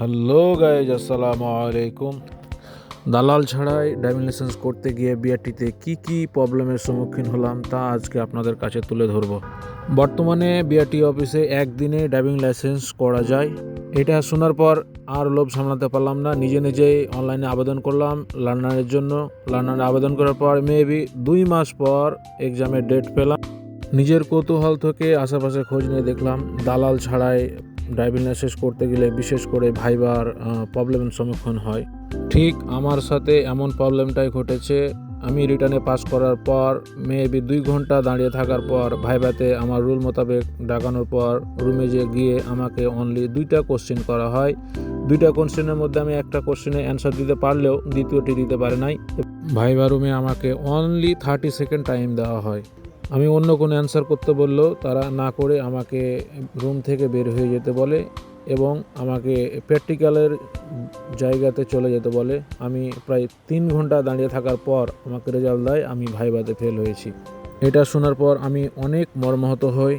Hello guys আসসালামু আলাইকুম দালাল ছাড়াই ড্রাইভিং লাইসেন্স করতে গিয়ে বিআরটিতে কি কি প্রবলেমের সম্মুখীন হলাম তা আজকে আপনাদের কাছে তুলে ধরব। বর্তমানে বিআরটি অফিসে একদিনে ড্রাইভিং লাইসেন্স করা যায়। এটা শোনার পর আর লোভ সামলাতে পারলাম না। নিজে নিজেই অনলাইনে আবেদন করলাম লার্নারের জন্য। লার্নারে আবেদন করার পর মেবি দুই মাস পর এক্সামের ডেট পেলাম। নিজের কৌতূহল থেকে আশেপাশে খোঁজ নিয়ে দেখলাম, দালাল ছাড়াই ড্রাইভিং লাইসেন্স করতে গেলে বিশেষ করে ভাইবার প্রবলেমের সম্মুখীন হয়। ঠিক আমার সাথে এমন প্রবলেমটাই ঘটেছে। আমি রিটার্নে পাস করার পর মেবি দুই ঘণ্টা দাঁড়িয়ে থাকার পর ভাইভাতে আমার রুল মোতাবেক ডাকানোর পর রুমে যে গিয়ে আমাকে অনলি দুইটা কোশ্চেন করা হয়। দুইটা কোশ্চেনের মধ্যে আমি একটা কোশ্চেনে অ্যান্সার দিতে পারলেও দ্বিতীয়টি দিতে পারে নাই। ভাইবা রুমে আমাকে অনলি থার্টি সেকেন্ড টাইম দেওয়া হয়। আমি অন্য কোনো অ্যান্সার করতে বললেও তারা না করে আমাকে রুম থেকে বের হয়ে যেতে বলে এবং আমাকে প্র্যাকটিক্যালের জায়গাতে চলে যেতে বলে। আমি প্রায় তিন ঘণ্টা দাঁড়িয়ে থাকার পর আমাকে রেজাল্ট দেয়, আমি ভাইবাতে ফেল হয়েছি। এটা শোনার পর আমি অনেক মর্মাহত হই।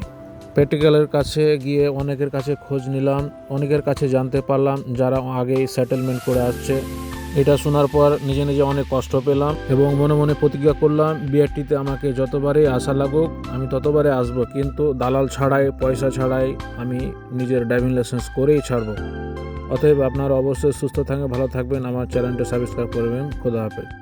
প্র্যাকটিক্যালের কাছে গিয়ে অনেকের কাছে খোঁজ নিলাম, অনেকের কাছে জানতে পারলাম যারা আগেই সেটেলমেন্ট করে আসছে। এটা শোনার পর নিজে নিজে অনেক কষ্ট পেলাম এবং মনে মনে প্রতিজ্ঞা করলাম বিআরটিতে আমাকে যতবারে আশা লাগুক আমি ততবারে আসব। কিন্তু দালাল ছাড়াই, পয়সা ছাড়াই আমি নিজের ড্রাইভিং লাইসেন্স করেই ছাড়বো। অতএব আপনারা অবশ্যই সুস্থ থাকবেন, ভালো থাকবেন। আমার চ্যানেলটা সাবস্ক্রাইব করবেন। খোদা হাফেজ।